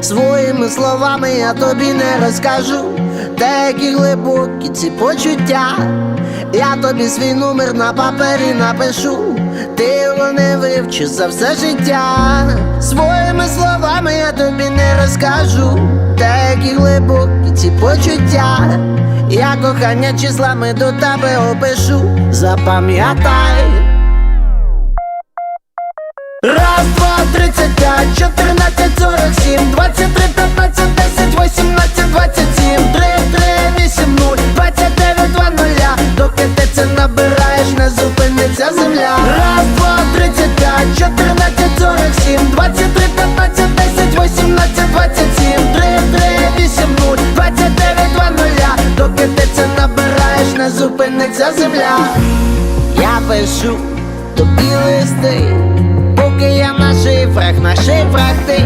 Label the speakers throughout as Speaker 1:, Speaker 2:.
Speaker 1: Своїми словами я тобі не розкажу, деякі глибокі ці почуття. Я тобі свій номер на папері напишу, ти його не вивчиш за все життя. Своїми словами я тобі не розкажу, деякі глибокі ці почуття. Я кохання числами до тебе опишу, запам'ятай. 5, 14, 47, 23, 15, 10, 18, 27, 3, 3, 8, 0, 29, 2, 0 До п'ятиці набираєш, не зупиниться земля. Раз, два, 35, 14, 47, 23, 15, 10, 18, 27, 3, 3, 8, 0, 29, 2, 0 До п'ятиці набираєш, не зупиниться земля. Я пишу тобі листи поки я на шифрах, на шифрах ти,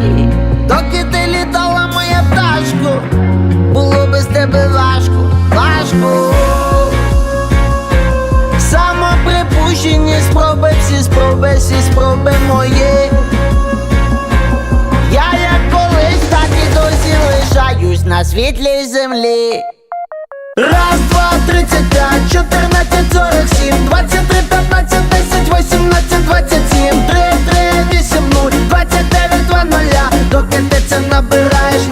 Speaker 1: доки ти літала моя пташко, було без тебе важко, важко. Самоприпущені спроби, всі спроби, всі спроби мої. Я як колись, так і досі лишаюсь на світлій землі. Раз, два, тридцять п'ять, чотирнадцять, сорок сім, двадцять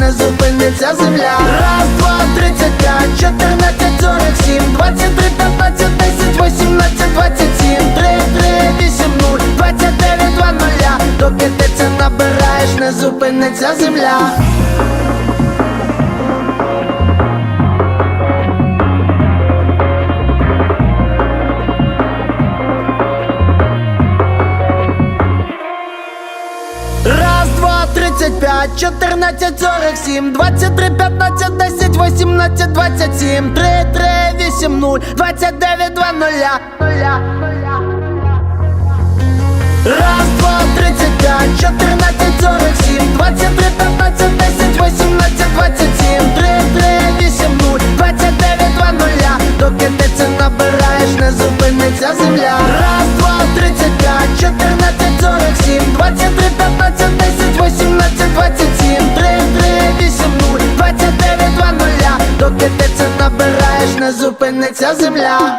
Speaker 1: не зупиниться земля. Раз, два, тридцять п'ять, чотирнадцять, сорок сім, двадцять три, п'ятнадцять, десять, вісімнадцять, двадцять сім, три, три, вісім, нуль, двадцять дев'ять, два нуля. Доки ти це набираєш, не зупиниться земля. 25, 14, 47, 23, 15, 10, 18, 27, 3, 3, 8, 0, 29, 2, 0, 0, 0. Раз, два, тридцять пять, чотирнадцять, 35, 14, 47, 23, 15, 10, 18, 27, 3, 3, 8, 0, 29, 2, 0. Доки ти це набираєш, не зупиниться земля. Раз, два, 35, 14, 47, 23, 15, 27, 3, 3, 8, 0, 29, 2, 0 Доки ти це набираєш, не зупиниться земля.